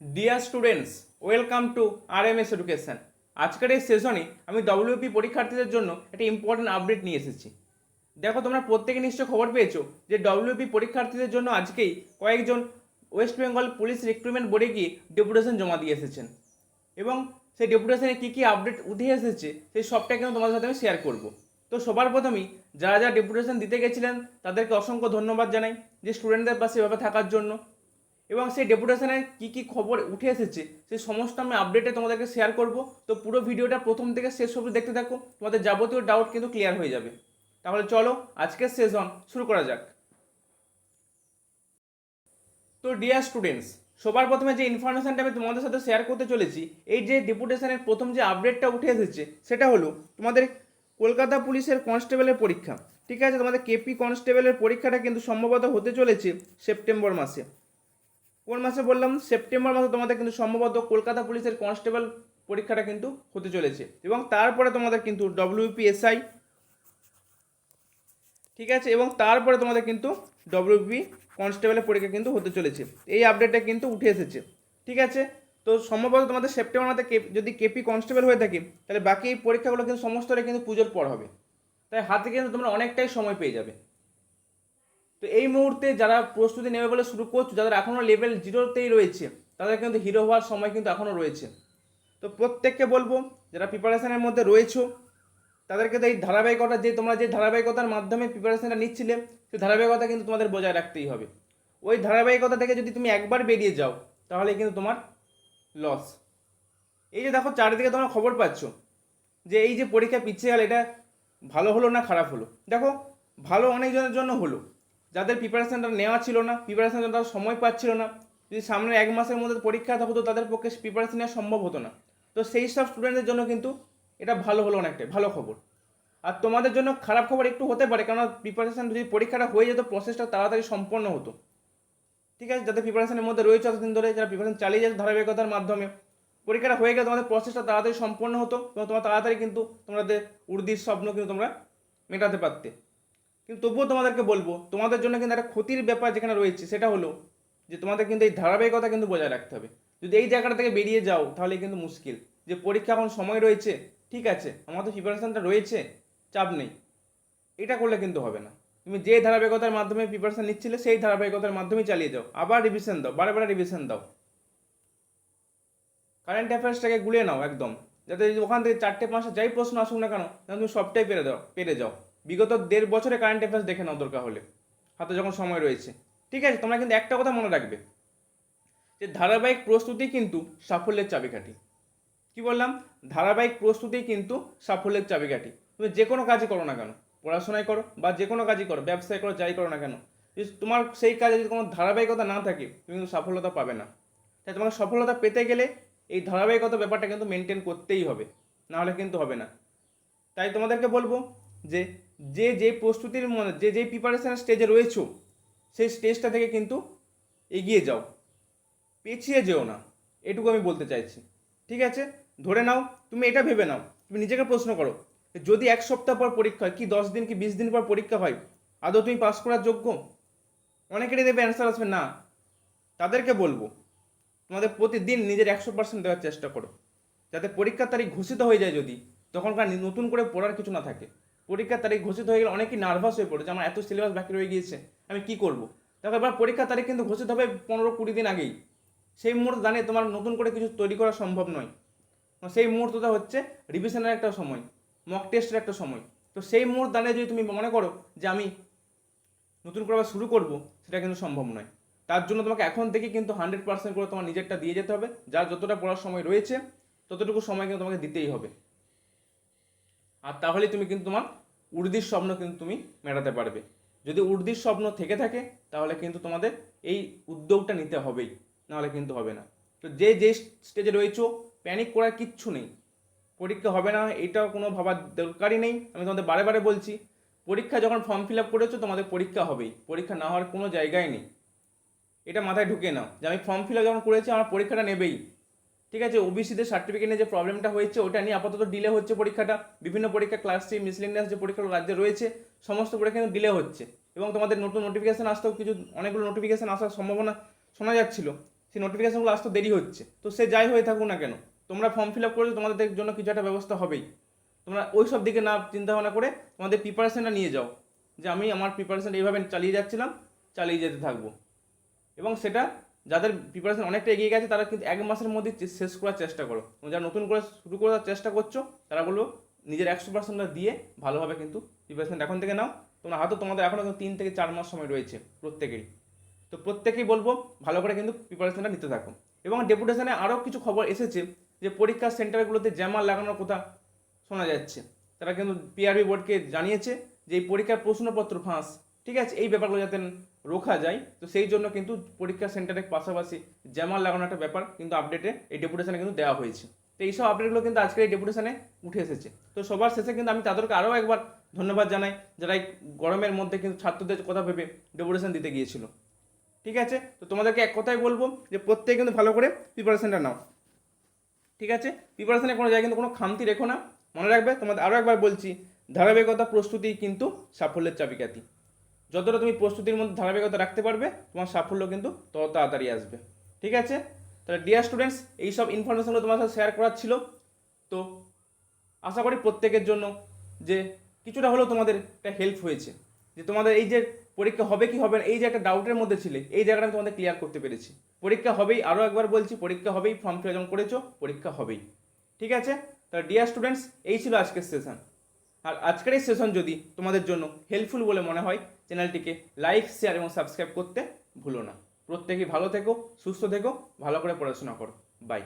Dear students welcome to R M S education আজকের এই সেশনে আমি ডব্লিউপি পরীক্ষার্থীদের জন্য একটা ইম্পর্টেন্ট আপডেট নিয়ে এসেছি। দেখো, তোমরা প্রত্যেকে নিশ্চয় খবর পেয়েছ যে ডব্লিউপি পরীক্ষার্থীদের জন্য আজকেই কয়েকজন ওয়েস্ট বেঙ্গল পুলিশ রিক্রুটমেন্ট বোর্ডে গিয়ে ডেপুটেশন জমা দিয়ে এসেছেন। এবং সেই ডেপুটেশনে কী কী আপডেট উঠে এসেছে, সেই সবটা কিন্তু তোমাদের সাথে আমি শেয়ার করব। তো সবার প্রথমেই যারা যারা ডেপুটেশন দিতে গেছিলেন, তাদেরকে অসংখ্য ধন্যবাদ জানাই যে স্টুডেন্টদের পাশে এভাবে থাকার জন্য। এবং সেই ডেপুটেশনের কী কী খবর উঠে এসেছে, সেই সমস্ত আমি আপডেটে তোমাদেরকে শেয়ার করব। তো পুরো ভিডিওটা প্রথম থেকে শেষ অবধি দেখতে থাকো, তোমাদের যাবতীয় ডাউট কিন্তু ক্লিয়ার হয়ে যাবে। তাহলে চলো, আজকের সেশন শুরু করা যাক। তো ডিয়ার স্টুডেন্টস সবার প্রথমে যে ইনফরমেশনটা আমি তোমাদের সাথে শেয়ার করতে চলেছি, এই যে ডেপুটেশনের প্রথম যে আপডেটটা উঠে এসেছে, সেটা হলো তোমাদের কলকাতা পুলিশের কনস্টেবলের পরীক্ষা। ঠিক আছে, তোমাদের কেপি কনস্টেবলের পরীক্ষাটা কিন্তু সম্ভবত হতে চলেছে সেপ্টেম্বর মাসে। কোন মাসে বললাম? সেপ্টেম্বর মাসে তোমাদের কিন্তু সম্ভবত কলকাতা পুলিশের কনস্টেবল পরীক্ষাটা কিন্তু হতে চলেছে। এবং তারপরে তোমাদের কিন্তু ডব্লিউপিএসআই ঠিক আছে? এবং তারপরে তোমাদের কিন্তু ডব্লিউপি কনস্টেবলের পরীক্ষা কিন্তু হতে চলেছে। এই আপডেটটা কিন্তু উঠে এসেছে, ঠিক আছে? তো সম্ভবত তোমাদের সেপ্টেম্বর মাসে যদি কেপি কনস্টেবল হয়ে থাকে, তাহলে বাকি এই পরীক্ষাগুলো কিন্তু সমস্তটা কিন্তু পুজোর পর হবে। তাই হাতে কিন্তু তোমরা অনেকটাই সময় পেয়ে যাবে। তো এই মুহূর্তে যারা প্রস্তুতি নেবে বলে শুরু করছ, যাদের এখনও লেভেল জিরোতেই রয়েছে, তাদের কিন্তু হিরো হওয়ার সময় কিন্তু এখনও রয়েছে। তো প্রত্যেককে বলব, যারা প্রিপারেশানের মধ্যে রয়েছো, তাদেরকে তো এই ধারাবাহিকতা যে তোমরা যে ধারাবাহিকতার মাধ্যমে প্রিপারেশানটা নিচ্ছিলে, সেই ধারাবাহিকতা কিন্তু তোমাদের বজায় রাখতেই হবে। ওই ধারাবাহিকতা থেকে যদি তুমি একবার বেরিয়ে যাও, তাহলে কিন্তু তোমার লস এই যে দেখো, চারিদিকে তোমরা খবর পাচ্ছ যে এই যে পরীক্ষা পিছিয়ে গেল, এটা ভালো হলো না খারাপ হলো? দেখো, ভালো অনেকজনের জন্য হলো। যাদের প্রিপারেশানটা নেওয়া ছিল না প্রিপারেশনের জন্য তারা সময় পাচ্ছিল না, যদি সামনে এক মাসের মধ্যে পরীক্ষা হতো, তাদের পক্ষে প্রিপারেশান নেওয়া সম্ভব হতো না। তো সেই সব স্টুডেন্টদের জন্য কিন্তু এটা ভালো হলো অনেকটাই ভালো খবর। আর তোমাদের জন্য খারাপ খবর একটু হতে পারে কারণ প্রিপারেশান যদি পরীক্ষাটা হয়ে যেত প্রসেসটা তাড়াতাড়ি সম্পন্ন হতো। ঠিক আছে, যাদের প্রিপারেশানের মধ্যে রয়েছে অতদিন ধরে, যারা প্রিপারেশান চালিয়ে যাচ্ছে ধারাবাহিকতার মাধ্যমে, পরীক্ষাটা হয়ে গেলে তোমাদের প্রসেসটা তাড়াতাড়ি সম্পন্ন হতো, এবং তোমার তাড়াতাড়ি কিন্তু তোমাদের উর্দির স্বপ্ন কিন্তু তোমরা মেটাতে পারতে। কিন্তু তবুও তোমাদেরকে বলব, তোমাদের জন্য কিন্তু একটা ক্ষতির ব্যাপার যেখানে রয়েছে, সেটা হলো যে তোমাদের কিন্তু এই ধারাবাহিকতা কিন্তু বজায় রাখতে হবে। যদি এই জায়গাটা থেকে বেরিয়ে যাও, তাহলে কিন্তু মুশকিল। যে পরীক্ষা এখন সময় রয়েছে, ঠিক আছে আমাদের প্রিপারেশনটা রয়েছে, চাপ নেই। এটা করলে কিন্তু হবে না। তুমি যে ধারাবাহিকতার মাধ্যমে প্রিপারেশান নিচ্ছিলে, সেই ধারাবাহিকতার মাধ্যমে চালিয়ে যাও। আবার রিভিশন দাও, বারে বারে রিভিশন দাও। কারেন্ট অ্যাফেয়ার্সটাকে গুলিয়ে নাও একদম। যাতে ওখান থেকে চারটে পাঁচটা যাই প্রশ্ন আসুক না কেন তুমি সবটাই পেরে দাও, পেরে যাও। বিগত দেড় বছরে কারেন্ট অ্যাফেয়ার্স দেখে নাও দরকার হলে। হাতে যখন সময় রয়েছে। ঠিক আছে, তোমরা কিন্তু একটা কথা মনে রাখবে। যে ধারাবাহিক প্রস্তুতি কিন্তু সাফল্যের চাবিকাঠি। কি বললাম? ধারাবাহিক প্রস্তুতি কিন্তু সাফল্যের চাবিকাঠি। তুমি যে কোনো কাজই করো না কেন? পড়াশোনায় করো বা যে কোনো কাজই করো, ব্যবসায় করো, যাই করো না কেন। তোমার সেই কাজে যদি কোনো ধারাবাহিকতা না থাকে, তুমি কিন্তু সফলতা পাবে না। তাই তোমাকে সফলতা পেতে গেলে এই ধারাবাহিকতা ব্যাপারটা কিন্তু মেনটেন করতেই হবে। না হলে কিন্তু হবে না। তাই তোমাদেরকে বলব যে যে যে প্রস্তুতির মনে যে যে প্রিপারেশনের স্টেজে রয়েছো, সেই স্টেজটা থেকে কিন্তু এগিয়ে যাও। পিছিয়ে যেও না। এটুকু আমি বলতে চাইছি। ঠিক আছে? ধরে নাও, তুমি এটা ভেবে নাও। তুমি নিজেকে প্রশ্ন করো যদি এক সপ্তাহ পর পরীক্ষা হয়, কি দশ দিন, কি বিশ দিন পর পরীক্ষা হয়, আদৌ তুমি পাস করার যোগ্য? অনেকেরই দেবে অ্যান্সার আসবে, না। তাদেরকে বলব, তোমাদের প্রতিদিন নিজের একশো পার্সেন্ট দেওয়ার চেষ্টা করো। যাতে পরীক্ষার তারিখ ঘোষিত হয়ে যায় যদি, তখনকার নতুন করে পড়ার কিছু না থাকে। পরীক্ষার তারিখ ঘোষিত হয়ে গেলে অনেকেই নার্ভাস হয়ে পড়ে যে আমার এত সিলেবাস বাকি রয়ে গিয়েছে, আমি কি করব? দেখো, এবার পরীক্ষার তারিখ কিন্তু ঘোষিত হবে পনেরো কুড়ি দিন আগেই। সেই মুহূর্তে জানিয়ে তোমার নতুন করে কিছু তৈরি করা সম্ভব নয়। সেই মুহূর্তটা হচ্ছে রিভিশনের একটা সময় মক টেস্টের একটা সময়। তো সেই মুহূর্ত দাঁড়িয়ে যদি তুমি মনে করো যে আমি নতুন করে আবার শুরু করব, সেটা কিন্তু সম্ভব নয়। তার জন্য তোমাকে এখন থেকে কিন্তু হান্ড্রেড পার্সেন্ট করে তোমার নিজেরটা দিয়ে যেতে হবে। যার যতটা পড়ার সময় রয়েছে, ততটুকু সময় কিন্তু তোমাকে দিতেই হবে। আর তাহলে তুমি কিন্তু তোমার উর্দির স্বপ্ন কিন্তু তুমি মেটাতে পারবে। যদি উর্দির স্বপ্ন থেকে থাকে, তাহলে কিন্তু তোমাদের এই উদ্যোগটা নিতে হবেই, নাহলে কিন্তু হবে না। তো যে যে স্টেজে রয়েছো প্যানিক করার কিচ্ছু নেই। পরীক্ষা হবে না, এটাও কোনো ভাবার দরকারই নেই। আমি তোমাদের বারে বারে বলছি, পরীক্ষা যখন ফর্ম ফিল আপ করেছ, তোমাদের পরীক্ষা হবেই। পরীক্ষা না হওয়ার কোনো জায়গায় নেই। এটা মাথায় ঢুকে নাও যে, আমি ফর্ম ফিল আপ যখন করেছি, আমার পরীক্ষাটা নেবেই। ঠিক আছে ওবিসিদের সার্টিফিকেটে যে প্রবলেমটা হয়েছে, ওটা নিয়ে আপাতত ডিলে হচ্ছে পরীক্ষাটা। বিভিন্ন পরীক্ষা ক্লাস থ্রি মিসলিনিয়াস যে পরীক্ষাগুলো রাজ্যে রয়েছে, সমস্ত পরীক্ষা কিন্তু ডিলে হচ্ছে। এবং তোমাদের নতুন নোটিফিকেশান আসতেও কিছু, অনেকগুলো নোটিফিকেশান আসার সম্ভাবনা শোনা যাচ্ছিল। সেই নোটিফিকেশনগুলো আসতে দেরি হচ্ছে। তো সে যাই হয়ে থাকুক না কেন, তোমরা ফর্ম ফিল আপ করেছ, তোমাদের জন্য কিছু একটা ব্যবস্থা হবেই। তোমরা ওই সব দিকে না চিন্তা ভাবনা করে তোমাদের প্রিপারেশনটা নিয়ে যাও। যে আমি আমার প্রিপারেশন এইভাবে চালিয়ে যাচ্ছিলাম, চালিয়ে যেতে থাকব। এবং সেটা যাদের প্রিপারেশন অনেকটা এগিয়ে গেছে, তারা কিন্তু এক মাসের মধ্যে শেষ করার চেষ্টা করো। যারা নতুন করে শুরু করার চেষ্টা করছ, তারা বলব নিজের একশো পার্সেন্টটা দিয়ে ভালোভাবে কিন্তু প্রিপারেশন এখন থেকে নাও। তোমরা হয়তো তোমাদের এখনও কিন্তু তিন থেকে চার মাস সময় রয়েছে প্রত্যেকেরই। তো প্রত্যেকেই বলব ভালো করে কিন্তু প্রিপারেশনটা নিতে থাকো। এবং ডেপুটেশনে আরও কিছু খবর এসেছে যে পরীক্ষার সেন্টারগুলোতে জ্যামার লাগানোর কথা শোনা যাচ্ছে। তারা কিন্তু পিআরবি বোর্ডকে জানিয়েছে যে এই পরীক্ষার প্রশ্নপত্র ফাঁস। ঠিক আছে? এই ব্যাপারগুলো যাতে রোখা যায়। তো সেই জন্য কিন্তু পরীক্ষা সেন্টারের পাশাপাশি জ্যামার লাগানো একটা ব্যাপার কিন্তু আপডেটে এই ডেপুটেশনে কিন্তু দেওয়া হয়েছে। তো এইসব আপডেটগুলো কিন্তু আজকের এই ডেপুটেশনে উঠে এসেছে। তো সবার শেষে কিন্তু আমি তাদেরকে আরও একবার ধন্যবাদ জানাই, যারা এই গরমের মধ্যে কিন্তু ছাত্রদের কথা ভেবে ডেপুটেশন দিতে গিয়েছিল। ঠিক আছে? তো তোমাদেরকে এক কথাই বলব যে প্রত্যেকে কিন্তু ভালো করে প্রিপারেশনটা নাও। ঠিক আছে? প্রিপারেশনে কোনো জায়গায় কিন্তু কোনো খামতি রেখো না। মনে রাখবে, তোমাদের আরও একবার বলছি, ধারাবাহিকতা প্রস্তুতি কিন্তু সাফল্যের চাবিকাঠি। যতটা তুমি প্রস্তুতির মধ্যে ধারাবাহিকতা রাখতে পারবে, তোমার সাফল্য কিন্তু তত তাড়াতাড়ি আসবে। ঠিক আছে? তাহলে ডিয়ার স্টুডেন্টস এই সব ইনফরমেশনগুলো তোমার সাথে শেয়ার করার ছিল। তো, আশা করি প্রত্যেকের জন্য যে কিছুটা হলেও তোমাদের একটা হেল্প হয়েছে। যে তোমাদের এই যে পরীক্ষা হবে কি হবে না, এই যে একটা ডাউটের মধ্যে ছিলে, এই জায়গাটা আমি তোমাদের ক্লিয়ার করতে পেরেছি। পরীক্ষা হবেই আরও একবার বলছি, পরীক্ষা হবেই ফর্ম ফিল যখন করেছ, পরীক্ষা হবেই। ঠিক আছে? তাহলে ডিয়ার স্টুডেন্টস এই ছিল আজকের সেশন আর আজকের এই সেশন যদি তোমাদের জন্য হেল্পফুল বলে মনে হয় চ্যানেলটিকে লাইক শেয়ার এবং সাবস্ক্রাইব করতে ভুলো না। প্রত্যেকেই ভালো থেকো, সুস্থ থেকো, ভালো করে পড়াশোনা করো। বাই